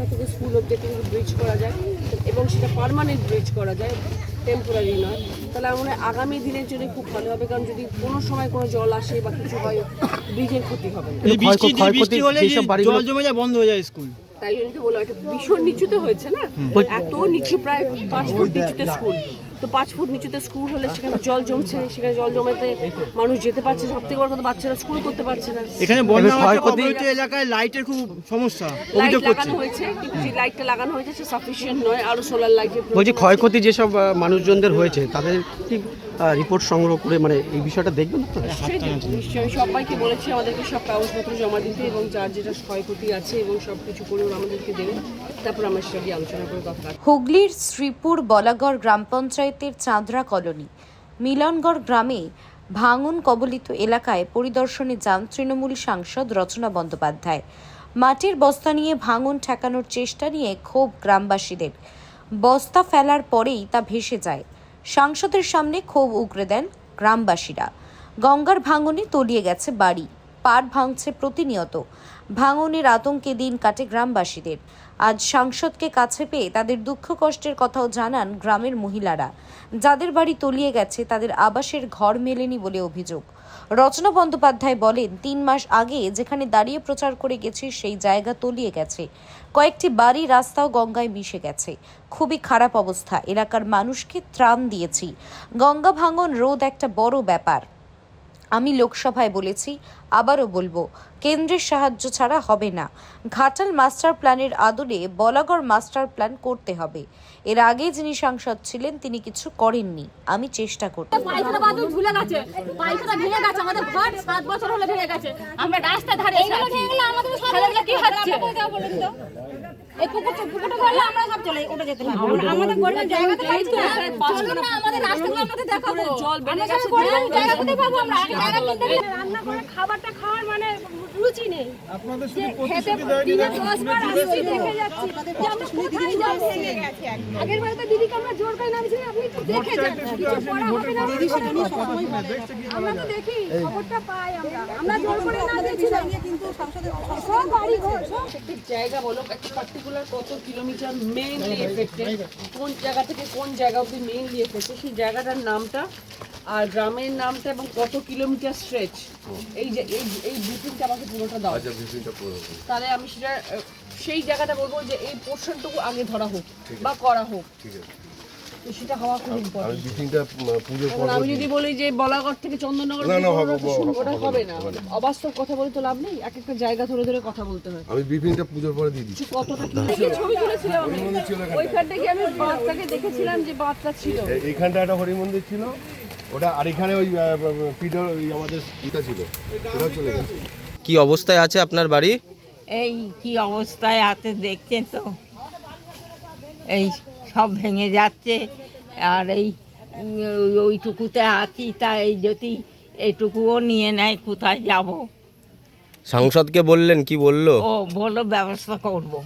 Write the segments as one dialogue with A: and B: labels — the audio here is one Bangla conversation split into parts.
A: রাস্তা থেকে স্কুল অব্দি একটা যদি ব্রিজ করা যায় এবং সেটা পারমানেন্ট ব্রিজ করা যায় টেম্পোরারি নয়। তাহলে আমার মনে হয় আগামী দিনের জন্য খুব ভালো হবে কারণ যদি কোনো সময় কোনো জল আসে বা কিছু হয় ব্রিজের ক্ষতি হবে না।
B: বৃষ্টি হলে জল জমে যায় বন্ধ হয়ে যায় স্কুল
A: তাই জন্য বলো বললাম এটা ভীষণ নিচুতে হয়েছে না? এত নিচু প্রায় পাঁচ ফুট নিচুতে স্কুল তো পাঁচ ফুট নিচুতে স্কুল হলে সেখানে জল জমছে সেখানে জল জমেতে মানুষ যেতে পারছে সব থেকে বড় কথা বাচ্চারা স্কুল করতে পারছে না।
B: এখানে বন্যা এলাকায় লাইটের খুব সমস্যা অভিযোগ
A: লাগানো হয়েছে কিন্তু যে লাইটটা লাগানো হয়েছে সে সাফিসিয়েন্ট নয় আরও সোলার লাইট
C: বলছি ক্ষয়ক্ষতি যেসব মানুষজনদের হয়েছে তাদের কি রিপোর্ট সংগ্রহ করে মানে এই বিষয়টা দেখবেন তো
A: নিশ্চয়ই। সবাইকে বলেছি আমাদেরকে সব কাগজপত্র জমা দিতে এবং যার যেটা ক্ষয়ক্ষতি আছে এবং সব কিছু করে ওরা আমাদেরকে দেবে। তারপর আমরা সেটা দিয়ে আলোচনা করে দরকার
D: হুগলির শ্রীপুর বলাগড় গ্রাম পঞ্চায়েতের চাঁদরা কলোনি মিলনগড় গ্রামে ভাঙন কবলিত এলাকায় পরিদর্শনে যান তৃণমূল সাংসদ রচনা বন্দ্যোপাধ্যায়। মাটির বস্তা নিয়ে ভাঙন ঠেকানোর চেষ্টা নিয়ে ক্ষোভ গ্রামবাসীদের। বস্তা ফেলার পরেই তা ভেসে যায়। সাংসদের সামনে ক্ষোভ উগরে দেন গ্রামবাসীরা। গঙ্গার ভাঙনে তলিয়ে গেছে বাড়ি। পার ভাঙছে প্রতিনিয়ত। ভাঙনের আতঙ্কে দিন কাটে গ্রামবাসীদের। আজ সাংসদকে কাছে পেয়ে তাদের দুঃখ কষ্টের কথাও জানান গ্রামের মহিলারা। যাদের বাড়ি তলিয়ে গেছে, তাদের আবাসের ঘর মেলেনি বলে অভিযোগ। রচনা বন্দ্যোপাধ্যায় বলেন, তিন মাস আগে যেখানে দাঁড়িয়ে প্রচার করে গেছি, সেই জায়গা তলিয়ে গেছে। কয়েকটি বাড়ি, রাস্তাও গঙ্গায় মিশে গেছে। খুবই খারাপ অবস্থা। এলাকার মানুষকে ত্রাণ দিয়েছি। গঙ্গা ভাঙন রোদ একটা বড় ব্যাপার। আমি লোকসভায় বলেছি আবারও বলব কেন্দ্রের সাহায্য ছাড়া হবে না। ঘাটাল মাস্টার প্ল্যানের আদলে বলাগড় মাস্টার প্ল্যান করতে হবে। এর আগে যিনি সাংসদ ছিলেন তিনি কিছু করেননি। আমি চেষ্টা করব।
E: পায়খানা বাথরুম ঝুলে গেছে। পায়খানা ভেঙে গেছে। আমাদের ঘর সাত বছর হলে ভেঙে গেছে। আমরা রাস্তা ধারে কি হচ্ছে? এই পুকুর পুকুরটা করলে আমরা সব চলে উঠে যেতে পারব। আমাদের গরিবের জায়গা তো পাইছি না। চলুন না আমাদের রাস্তাগুলো আমাদের দেখাবো।
A: জল বেড়ে গেছে।
E: জায়গা কোথায় পাবো আমরা জায়গা কিনতে রান্না করে খাবারটা খাওয়ার মানে রুচি নেই। আপনাদের শুধু প্রতিশ্রুতি দেয় না? দশ বার আসছি দেখে যাচ্ছি যে আমরা কোথায় যাব? আগের বার তো দিদিকে আমরা জোর করে নামছি আপনি একটু দেখে যান। কিছু করা হবে না আমরা তো দেখি খবরটা পাই আমরা। আমরা জোর করে না দেখছিলাম কিন্তু সংসদের সব বাড়ি ঘর
A: জায়গা বলো একটা পার্টিকুলার কত কিলোমিটার মেইনলি এফেক্টেড কোন জায়গা থেকে কোন জায়গা অব্দি মেইনলি এফেক্টেড সেই জায়গাটার নামটা আর গ্রামের নামটা এবং কত কিলোমিটার স্ট্রেচ এই যে এই আমাকে পুরোটা দাও আচ্ছা ভিপিনটা পুরো তাহলে আমি সেটা সেই জায়গাটা বলব যে এই পোর্শনটুকু আগে ধরা হোক বা করা হোক তো সেটা হওয়া খুব
F: আমি
A: ইম্পর্টেন্ট যদি বলি যে বলাগড় থেকে চন্দননগর
F: না, না, হবে,
A: ওটা না। অবাস্তব কথা বলে তো লাভ নেই এক একটা জায়গা ধরে ধরে কথা বলতে হয়
F: আমি ব্রিফিংটা পুজোর পরে দিয়ে দিচ্ছি
A: কতটা কি হয়েছে? ছবি তুলেছিলাম আমি ওইখানটা গিয়ে আমি বাচ্চাকে দেখেছিলাম যে বাচ্চা ছিল
F: এইখানটা একটা হরি মন্দির ছিল ওটা আর এখানে ওই আমাদের ইটা ছিল ওটাও চলে গেছে
G: কি অবস্থায় আছে আপনার বাড়ি?
H: এই কি অবস্থায় আছে দেখছেন তো। এই সব ভেঙে যাচ্ছে। আর এই ওই- ওইটুকুতে আছি তা এই যদি এইটুকুও নিয়ে নেয় কোথায় যাব?
G: সাংসদকে বললেন কি বলল?
H: ও বলল ব্যবস্থা করব।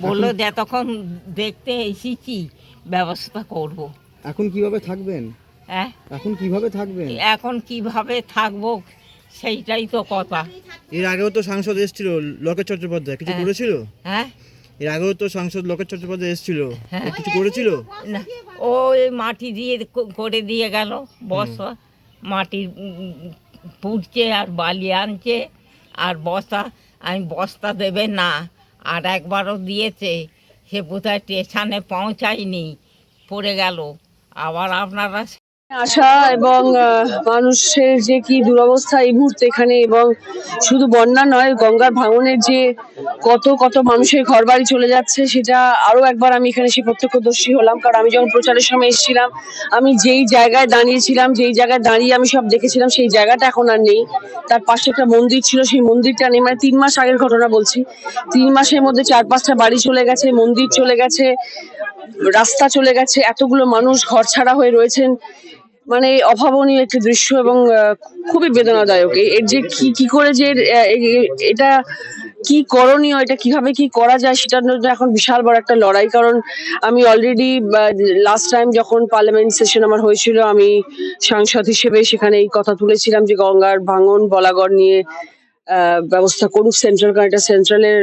H: বলল যতক্ষণ দেখতে এসেছি ব্যবস্থা করব।
B: এখন কীভাবে থাকবেন?
H: হ্যাঁ?
B: এখন কীভাবে থাকবেন?
H: এখন কীভাবে থাকব? সেইটাই তো কথা।
B: এর আগেও তো সাংসদ এসেছিল লোকেশ চট্টোপাধ্যায় কিছু
H: হ্যাঁ।
B: করেছিল?
H: হ্যাঁ।
B: এর আগেও তো সাংসদ লোকেশ চট্টোপাধ্যায় এসেছিল। ও কিছু করেছিল?
H: না ও মাটি দিয়ে করে দিয়ে গেল বস্তা। মাটি উম, পুড়ছে আর বালি আনছে আর বস্তা। আমি বস্তা দেবে না আর একবারও দিয়েছে। সে বোধহয় স্টেশনে পৌঁছায়নি পড়ে গেল। আবার আপনারা
A: আশা এবং মানুষের যে কি দুরবস্থা এই মুহূর্তে এখানে এবং শুধু বন্যা নয়, গঙ্গার ভাঙনের যে কত কত মানুষের ঘর বাড়ি চলে যাচ্ছে, সেটা আরও একবার আমি এখানে সে প্রত্যক্ষদর্শী হলাম। কারণ আমি যখন প্রচারের সময় এসেছিলাম, আমি যেই জায়গায় দাঁড়িয়েছিলাম, যেই জায়গায় দাঁড়িয়ে আমি সব দেখেছিলাম, সেই জায়গাটা এখন আর নেই। তার পাশে একটা মন্দির ছিল, সেই মন্দিরটা নেই। মানে তিন মাস আগের ঘটনা বলছি। তিন মাসের মধ্যে চার পাঁচটা বাড়ি চলে গেছে, মন্দির চলে গেছে, রাস্তা চলে গেছে, এতগুলো মানুষ ঘর ছাড়া হয়ে রয়েছেন। মানে অভাবনীয় একটি দৃশ্য এবং খুবই বেদনাদায়ক। এর যে কি কি করে যে এটা কি করণীয়, এটা কীভাবে কি করা যায় সেটার জন্য এখন বিশাল বড় একটা লড়াই। কারণ আমি অলরেডি লাস্ট টাইম যখন পার্লামেন্ট সেশন আমার হয়েছিল, আমি সাংসদ হিসেবে সেখানে এই কথা তুলেছিলাম যে গঙ্গার ভাঙন, বলাগড় নিয়ে ব্যবস্থা করুক সেন্ট্রাল কারণ এটা সেন্ট্রালের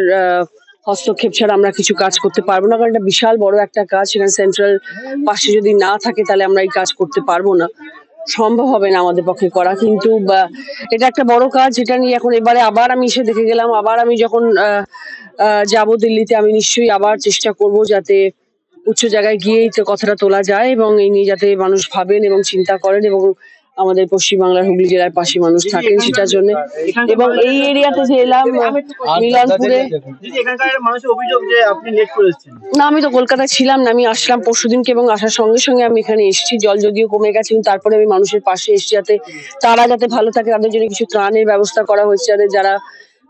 A: হস্তক্ষেপ ছাড়া আমরা কিছু কাজ করতে পারব না, কারণ এটা বিশাল বড় একটা কাজ। সেখানে সেন্ট্রাল পাশে যদি না থাকে, তাহলে আমরা এই কাজ করতে পারব না। সম্ভব হবে না আমাদের পক্ষে করা, কিন্তু এটা একটা বড় কাজ যেটা নিয়ে এখন এবারে আবার আমি এসে দেখে গেলাম, আবার আমি যখন যাব দিল্লিতে, আমি নিশ্চয়ই আবার চেষ্টা করব যাতে উচ্চ জায়গায় গিয়েই তো কথাটা তোলা যায় এবং এই নিয়ে যাতে মানুষ ভাবেন এবং চিন্তা করেন এবং আমাদের পশ্চিমবাংলার হুগলি জেলার পাশে মানুষ থাকেন সেটার জন্য। এবং এই এরিয়াতে যে এলাম মিলনপুরে না আমি তো কলকাতায় ছিলাম না আমি আসলাম পরশুদিনকে এবং আসার সঙ্গে সঙ্গে আমি এখানে এসেছি জল যদিও কমে গেছে কিন্তু তারপরে আমি মানুষের পাশে এসেছি যাতে তারা যাতে ভালো থাকে তাদের জন্য কিছু ত্রাণের ব্যবস্থা করা হয়েছে যাদের যারা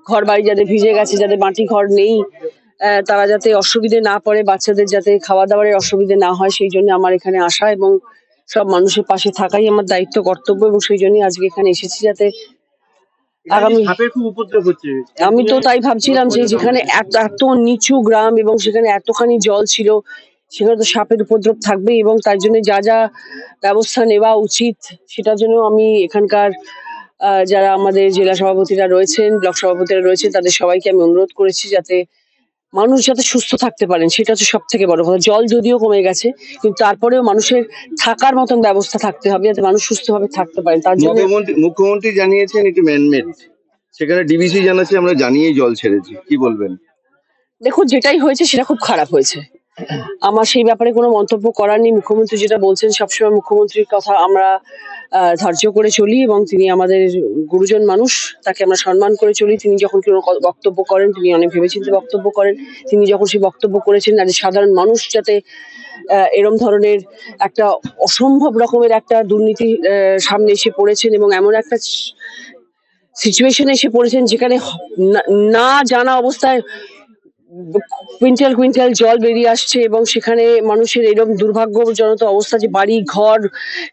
A: ঘর বাড়ি যাদের ভিজে গেছে যাদের মাটি ঘর নেই তারা যাতে অসুবিধে না পড়ে বাচ্চাদের যাতে খাওয়া দাওয়ার অসুবিধে না হয় সেই জন্য আমার এখানে আসা এবং সব মানুষের পাশে থাকাই আমার দায়িত্ব কর্তব্য এবং সেই জন্যই আজকে এখানে এসেছি যাতে আগামী আমি তো তাই ভাবছিলাম যে যেখানে এত এত নিচু গ্রাম এবং সেখানে এতখানি জল ছিল সেখানে তো সাপের উপদ্রব থাকবেই এবং তার জন্য যা যা ব্যবস্থা নেওয়া উচিত সেটার জন্য আমি এখানকার যারা আমাদের জেলা সভাপতিরা রয়েছেন ব্লক সভাপতিরা রয়েছেন তাদের সবাইকে আমি অনুরোধ করেছি যাতে মানুষ যাতে সুস্থ থাকতে পারেন সেটা হচ্ছে সব থেকে বড় কথা। জল যদিও কমে গেছে কিন্তু তারপরেও মানুষের থাকার মতন ব্যবস্থা থাকতে হবে যাতে মানুষ সুস্থভাবে থাকতে পারেন তার জন্য
F: মুখ্যমন্ত্রী জানিয়েছেন এটি ম্যানমেড সেখানে ডিবিসি জানাচ্ছে আমরা জানিয়েই জল ছেড়েছি। কি বলবেন?
A: দেখুন যেটাই হয়েছে সেটা খুব খারাপ হয়েছে। আমার সেই ব্যাপারে কোনো মন্তব্য করার নেই। মুখ্যমন্ত্রী যেটা বলছেন, সবসময় মুখ্যমন্ত্রীর কথা আমরা ধার্য করে চলি এবং তিনি আমাদের গুরুজন মানুষ, তাকে আমরা সম্মান করে চলি। তিনি যখন কোনো বক্তব্য করেন, তিনি অনেক ভেবেচিন্তে বক্তব্য করেন। তিনি যখন সেই বক্তব্য করেছেন যাতে সাধারণ মানুষ যাতে এরম ধরনের একটা অসম্ভব রকমের একটা দুর্নীতি সামনে এসে পড়েছেন এবং এমন একটা সিচুয়েশনে এসে পড়েছেন যেখানে না জানা অবস্থায় কুইন্টাল কুইন্টাল জল বেরিয়ে আসছে এবং সেখানে মানুষের এরকম দুর্ভাগ্যজনক অবস্থা যে বাড়ি ঘর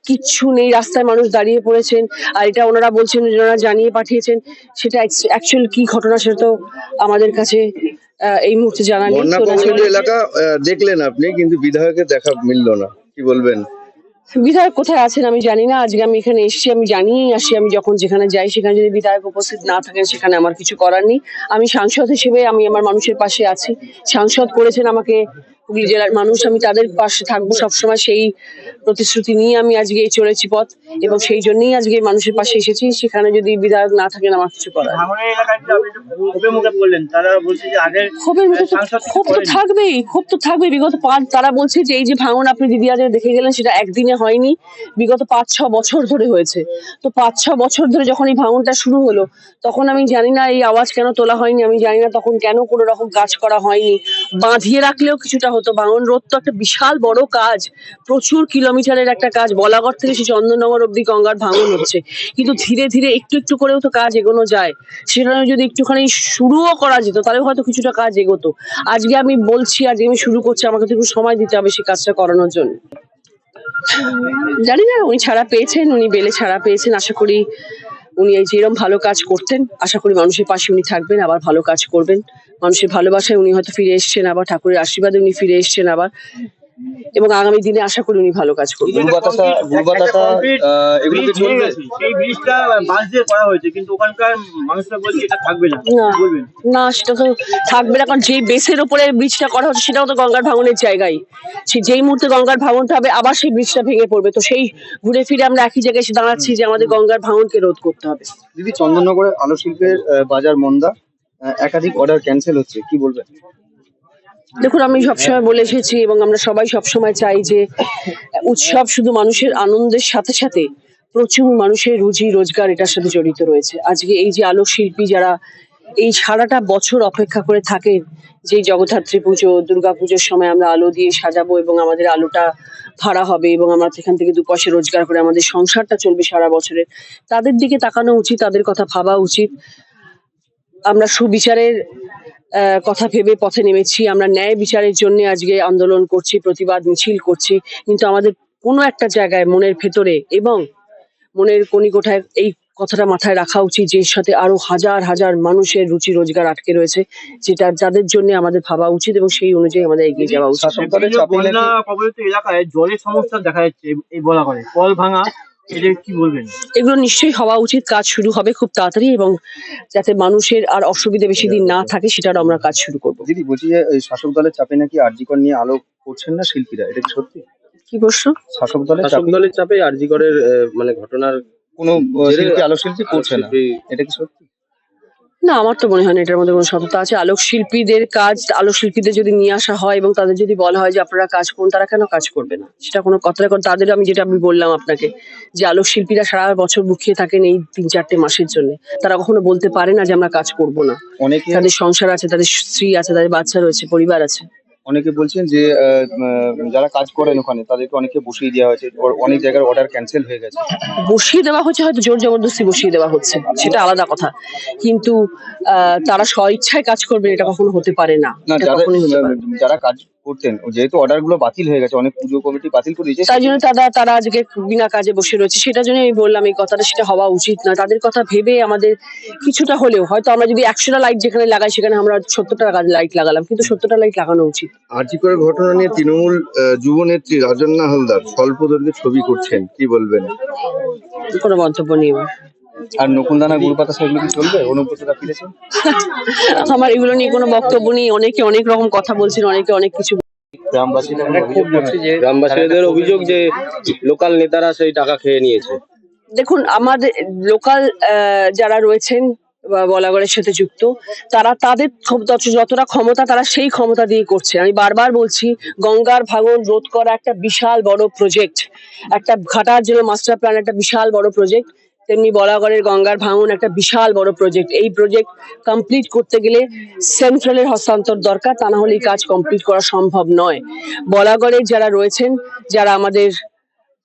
A: কিচ্ছু নেই রাস্তায় মানুষ দাঁড়িয়ে পড়েছেন। আর এটা ওনারা বলছেন ওনারা জানিয়ে পাঠিয়েছেন। সেটা অ্যাকচুয়াল কি ঘটনা সেটা তো আমাদের কাছে এই মুহূর্তে জানা নেই।
F: এলাকা দেখলেন আপনি কিন্তু বিধায়কের দেখা মিললো না। কি বলবেন?
A: বিধায়ক কোথায় আছেন আমি জানি না। আজকে আমি এখানে এসেছি, আমি জানিয়েই আসি। আমি যখন যেখানে যাই, সেখানে যদি বিধায়ক উপস্থিত না থাকেন, সেখানে আমার কিছু করার নেই। আমি সাংসদ হিসেবে আমি আমার মানুষের পাশে আছি। সাংসদ করেছেন আমাকে হুগলি জেলার মানুষ আমি তাদের পাশে থাকব সবসময়। সেই প্রতিশ্রুতি নিয়ে আমি আজকে এই চলেছি পথ এবং সেই জন্যই আজকে মানুষের পাশে এসেছি। সেখানে যদি বিধায়ক না থাকেন আমার কিছু করার
B: ক্ষোভের মুখে
A: ক্ষোভ তো থাকবেই ক্ষোভ তো বিগত পাঁচ তারা বলছে যে এই যে ভাঙন আপনি দিদি আজ দেখে গেলেন সেটা একদিনে হয়নি। বিগত পাঁচ ছ বছর ধরে হয়েছে। তো পাঁচ ছ বছর ধরে যখন এই ভাঙনটা শুরু হলো তখন আমি জানি না এই আওয়াজ কেন তোলা হয়নি। আমি জানি না তখন কেন কোনো রকম কাজ করা হয়নি। বাঁধিয়ে রাখলেও কিছুটা হতো। ভাঙন রোধ তো একটা বিশাল বড় কাজ। প্রচুর কিলোমিটারের একটা কাজ। বলাগড় থেকে সে চন্দননগর অব্দি গঙ্গার ভাঙন হচ্ছে। কিন্তু ধীরে ধীরে একটু একটু করেও তো কাজ এগোনো যায়। সেটা যদি একটুখানি শুরুও করা যেত তাহলে হয়তো কিছুটা কাজ এগোতো। আজকে আমি বলছি, আজকে আমি শুরু করছি, আমাকে তো একটু সময় দিতে হবে সেই কাজটা করানোর জন্য। জানি না, উনি ছাড়া পেয়েছেন, উনি বেলে ছাড়া পেয়েছেন, আশা করি উনি এই যেরকম ভালো কাজ করতেন, আশা করি মানুষের পাশে উনি থাকবেন, আবার ভালো কাজ করবেন। মানুষের ভালোবাসায় উনি হয়তো ফিরে এসছেন, আবার ঠাকুরের আশীর্বাদে উনি ফিরে এসছেন আবার। এবং আগামী দিনে আশা করি উনি ভালো কাজ করবেন।
B: ব্রিজ ভেঙে গেছে। সেই ব্রিজটা বাঁশ দিয়ে করা হয়েছে কিন্তু ওখানকার মানুষরা বলছে এটা থাকবে না।
A: না
B: বলবেন?
A: না সেটা তো থাকবে না কারণ যে বেসের উপরে ব্রিজটা করা হচ্ছে সেটাও তো গঙ্গার ভাঙনের জায়গায়। সে যেই মুহূর্তে গঙ্গার ভাঙনটা হবে আবার সেই ব্রিজটা ভেঙে পড়বে। তো সেই ঘুরে ফিরে আমরা একই জায়গায় এসে দাঁড়াচ্ছি যে আমাদের গঙ্গার ভাঙনকে রোধ করতে হবে।
I: দিদি চন্দননগরের আলো শিল্পের বাজার মন্দা একাধিক অর্ডার ক্যান্সেল হচ্ছে কি বলবেন?
A: দেখুন, আমি সবসময় বলে এসেছি এবং আমরা সবাই সবসময় চাই যে উৎসব শুধু মানুষের আনন্দের সাথে সাথে প্রচুর মানুষের রুজি, রোজগার এটার সাথে জড়িত রয়েছে। আজকে এই যে আলোক শিল্পী যারা এই সারাটা বছর অপেক্ষা করে থাকেন যে জগদ্ধাত্রী পুজো দুর্গা পুজোর সময় আমরা আলো দিয়ে সাজাবো এবং আমাদের আলোটা ভাড়া হবে এবং আমরা সেখান থেকে দু পয়সা রোজগার করে আমাদের সংসারটা চলবে সারা বছরের। তাদের দিকে তাকানো উচিত, তাদের কথা ভাবা উচিত। আমরা সুবিচারের কথা ভেবে পথে নেমেছি। আমরা ন্যায় বিচারের জন্য আজকে আন্দোলন করছি প্রতিবাদ মিছিল করছি। কিন্তু আমাদের কোনো একটা জায়গায় মনের ভেতরে এবং মনের কোনি কোঠায় এই কথাটা মাথায় রাখা উচিত যে এর সাথে আরও হাজার হাজার মানুষের রুচি রোজগার আটকে রয়েছে যেটা যাদের জন্য আমাদের ভাবা উচিত এবং সেই অনুযায়ী আমাদের এগিয়ে যাওয়া উচিত।
B: এলাকায় জলের সমস্যা দেখা যাচ্ছে এই বলা করে কল ভাঙা এটা কি বলবেন?
A: এগুলো নিশ্চয়ই হওয়া উচিত কাজ শুরু হবে খুব তাড়াতাড়ি এবং যাতে মানুষের আর অসুবিধা বেশি দিন না থাকে সেটার আমরা কাজ শুরু করব।
I: দিদি বলছি যে এই শাসক দলের চাপে নাকি আরজিকর নিয়ে আলো করছেন না শিল্পীরা? এটা কি সত্যি?
A: কি প্রশ্ন?
I: শাসক দলের
G: শাসক দলের চাপে আরজিকরের মানে ঘটনার
I: কোনো শিল্পী করছে না। এটা কি সত্যি?
A: না আমার তো মনে হয় না এটার মধ্যে কোনো সততা আছে। আলোক শিল্পীদের কাজ আলোক শিল্পীদের যদি নিয়ে আসা হয় এবং তাদের যদি বলা হয় যে আপনারা কাজ করুন তারা কেন কাজ করবে না? সেটা কোনো কথা এখন তাদের আমি যেটা আমি বললাম আপনাকে যে আলোক শিল্পীরা সারা বছর মুখিয়ে থাকেন এই তিন চারটে মাসের জন্য। তারা কখনো বলতে পারে না যে আমরা কাজ করব না।
I: অনেক
A: তাদের সংসার আছে তাদের স্ত্রী আছে তাদের বাচ্চা রয়েছে পরিবার আছে।
I: অনেকে বলছেন যে যারা কাজ করেন ওখানে তাদেরকে অনেকে বসিয়ে দেওয়া হয়েছে অনেক জায়গার অর্ডার ক্যান্সেল হয়ে গেছে।
A: বসিয়ে দেওয়া হচ্ছে হয়তো জোর জবরদস্তি বসিয়ে দেওয়া হচ্ছে সেটা আলাদা কথা। কিন্তু আহ, তারা স্ব ইচ্ছায় কাজ করবে এটা কখনো হতে পারে না।
I: না
A: এটা
I: যারা
A: কখনোই হতে পারে না।
I: যারা কাজ করতেন। যেহেতু অর্ডারগুলো বাতিল হয়ে গেছে অনেক পুজো কমিটি বাতিল করে দিয়েছে
A: তাই জন্য তারা তারা আজকে বিনা কাজে বসে রয়েছে। সেটার জন্য আমি বললাম এই কথাটা সেটা হওয়া উচিত না। তাদের কথা ভেবে আমাদের কিছুটা হলেও হয়তো আমরা যদি একশোটা লাইট যেখানে লাগাই সেখানে আমরা সত্তরটা লাইট লাগালাম। কিন্তু সত্তরটা লাইট লাগানো উচিত।
F: আর্জিকরের ঘটনা নিয়ে তৃণমূল যুব নেত্রী রাজন্না হালদার স্বল্প দৈর্ঘ্যের ছবি করছেন কি বলবেন?
A: কোনো মন্তব্য নেই।
I: আর নকুলদানা গুরু পাতা সেগুলো কি চলবে? অনুব্রতরা ফিরেছেন
A: আমার এগুলো নিয়ে কোনো বক্তব্য নেই। অনেকে অনেক রকম কথা বলছেন অনেকে অনেক কিছু
G: গ্রামবাসীদের অভিযোগ যে লোকাল নেতারা সেই টাকা খেয়ে নিয়েছে।
A: দেখুন আমাদের লোকাল যারা রয়েছেন বা বলাগড়ের সাথে যুক্ত তারা তাদের যতটা ক্ষমতা তারা সেই ক্ষমতা দিয়ে করছে। আমি বারবার বলছি গঙ্গার ভাঙন রোধ করা একটা বিশাল বড় প্রজেক্ট একটা ঘাটার জন্য মাস্টার প্ল্যান একটা বিশাল বড় প্রজেক্ট তেমনি বলাগড়ের গঙ্গার ভাঙন একটা বিশাল বড় প্রজেক্ট এই প্রজেক্ট কমপ্লিট করতে গেলে সেন্ট্রালের হস্তান্তর দরকার তা না হলে এই কাজ কমপ্লিট করা সম্ভব নয়। বরাগড়ের যারা রয়েছেন যারা আমাদের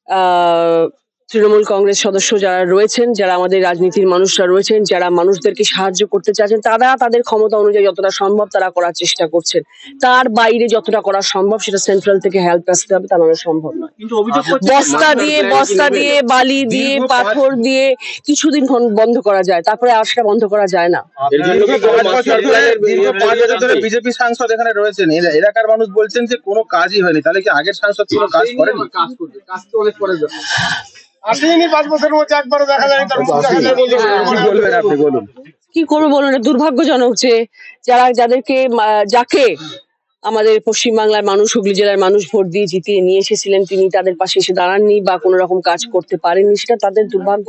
A: আহ, তৃণমূল কংগ্রেস সদস্য যারা রয়েছেন যারা আমাদের রাজনীতির মানুষরা রয়েছেন যারা মানুষদেরকে সাহায্য করতে চাচ্ছেন তারা তাদের ক্ষমতা অনুযায়ী যতটা সম্ভব তারা করার চেষ্টা করছেন। তার বাইরে যতটা করা সম্ভব সেটা সেন্ট্রাল থেকে হেল্প আসতে হবে তা সম্ভব নয়। বস্তা দিয়ে বস্তা দিয়ে বালি দিয়ে পাথর দিয়ে কিছুদিন বন্ধ করা যায় তারপরে আর সেটা বন্ধ করা যায় না।
J: বিজেপি সাংসদ এখানে রয়েছেন এলাকার মানুষ বলছেন যে কোনো কাজই হয়নি তাহলে কি আগের সাংসদ কোনো কাজ করেন? আসেনি পাঁচ বছরের মধ্যে একবারও দেখা যায় কি
A: করব বলুন? দুর্ভাগ্যজনক যে যারা, যাদেরকে যাকে আমাদের পশ্চিমবাংলার মানুষ, হুগলি জেলার মানুষ ভোট দিয়ে জিতিয়ে নিয়ে এসেছিলেন, তিনি তাদের পাশে এসে দাঁড়াননি বা কোনো রকম কাজ করতে পারেননি, সেটা তাদের দুর্ভাগ্য।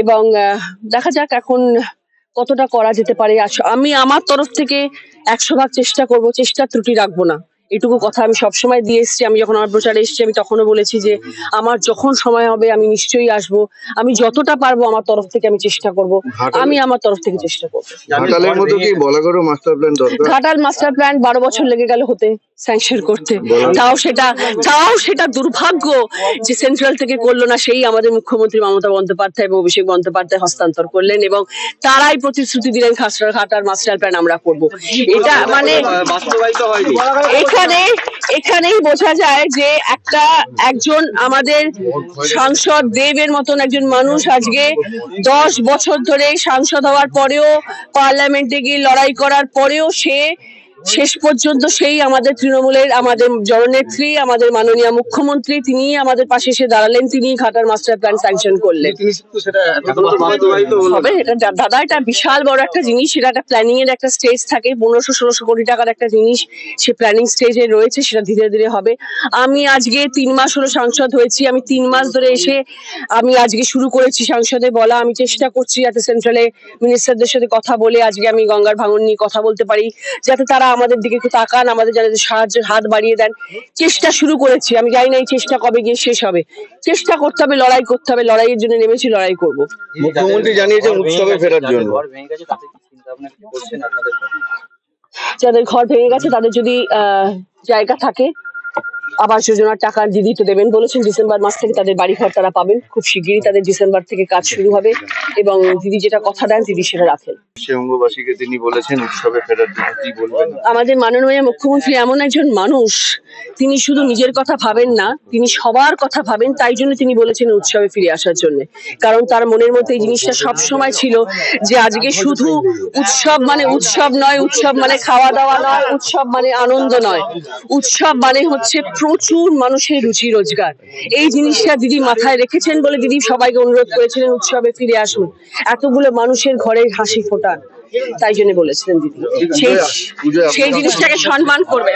A: এবং দেখা যাক এখন কতটা করা যেতে পারে। আমি আমার তরফ থেকে একশো ভাগ চেষ্টা করব চেষ্টা ত্রুটি রাখব না। এটুকু কথা আমি সবসময় দিয়ে এসেছি। আমি যখন আমার প্রচারে এসেছি আমি তখনও বলেছি যে আমার যখন সময় হবে আমি নিশ্চয়ই আসব। আমি যতটা পারব আমার তরফ থেকে আমি চেষ্টা করব। আমি আমার তরফ থেকে চেষ্টা করব।
F: ঘাটালের মতো কি বলাগড়ও মাস্টার প্ল্যান দরকার?
A: ঘাটাল মাস্টার প্ল্যান বারো বছর লেগে গেল হতে স্যাংশন করতে। তাও সেটা তাও সেটা দুর্ভাগ্য যে সেন্ট্রাল থেকে করল না সেই আমাদের মুখ্যমন্ত্রী মমতা বন্দ্যোপাধ্যায় এবং অভিষেক বন্দ্যোপাধ্যায় হস্তান্তর করলেন এবং তারাই প্রতিশ্রুতি দিলেন খাসড়া ঘাটার মাস্টার প্ল্যান আমরা করব। এটা মানে এখানে এখানেই বোঝা যায় যে একটা, একজন আমাদের সাংসদ দেবের মতন একজন মানুষ আজকে দশ বছর ধরে সাংসদ হওয়ার পরেও পার্লামেন্টে গিয়ে লড়াই করার পরেও সে শেষ পর্যন্ত সেই আমাদের তৃণমূলের আমাদের জননেত্রী আমাদের মাননীয় মুখ্যমন্ত্রী তিনি আমাদের পাশে এসে দাঁড়ালেন তিনি ঘাটার মাস্টার প্ল্যান স্যাংশন করলেন। হবে এটা দাদা এটা বিশাল বড় একটা জিনিস সেটা একটা প্ল্যানিং এর একটা স্টেজ থাকে পনেরোশো ষোলোশো কোটি টাকার একটা জিনিস সে প্ল্যানিং স্টেজে রয়েছে সেটা ধীরে ধীরে হবে আমি আজকে তিন মাস হলো সাংসদ হয়েছি আমি তিন মাস ধরে এসে আমি আজকে শুরু করেছি সাংসদে বলা আমি চেষ্টা করছি যাতে সেন্ট্রালে মিনিস্টারদের সাথে কথা বলে আজকে আমি গঙ্গার ভাঙন নিয়ে কথা বলতে পারি যাতে তারা আমাদের দিকে একটু তাকান আমাদের যারা সাহায্য হাত বাড়িয়ে দেন চেষ্টা শুরু করেছি। আমি জানি না এই চেষ্টা কবে গিয়ে শেষ হবে। চেষ্টা করতে হবে লড়াই করতে হবে লড়াইয়ের জন্য নেমেছি লড়াই করব।
F: মুখ্যমন্ত্রী জানিয়েছেন উৎসবে ফেরার জন্য।
I: ঘর ভেঙে গেছে তাতে কি চিন্তা ভাবনা কিছু করছেন আপনাদের?
A: যাদের ঘর ভেঙে গেছে তাদের যদি আহ, জায়গা থাকে আবাস যোজনার টাকা দিদি তো দেবেন বলেছেন ডিসেম্বর মাস থেকে তাদের বাড়ি ঘর তারা পাবেন। খুব শিগগিরই তাদের ডিসেম্বর থেকে কাজ শুরু হবে এবং দিদি যেটা কথা দেন দিদি সেটা রাখেন।
F: পশ্চিমবঙ্গবাসীকে তিনি বলেছেন উৎসবে ফেরার জন্য কি বলবেন?
A: আমাদের মাননীয় মুখ্যমন্ত্রী এমন একজন মানুষ তিনি শুধু নিজের কথা ভাবেন না তিনি সবার কথা ভাবেন তাই জন্য তিনি বলেছেন উৎসবে ফিরে আসার জন্য। কারণ তার মনের মধ্যে এই জিনিসটা সব সময় ছিল যে আজকে শুধু উৎসব মানে উৎসব নয় উৎসব মানে খাওয়া দাওয়া নয় উৎসব মানে আনন্দ নয়। উৎসব মানে হচ্ছে প্রচুর মানুষের রুচি রোজগার। এই জিনিসটা দিদি মাথায় রেখেছেন বলে দিদি সবাইকে অনুরোধ করেছিলেন উৎসবে ফিরে আসুন। এতগুলো মানুষের ঘরে হাসি ফোটান তাই জন্য বলেছিলেন দিদি। সেই সেই জিনিসটাকে সম্মান করবে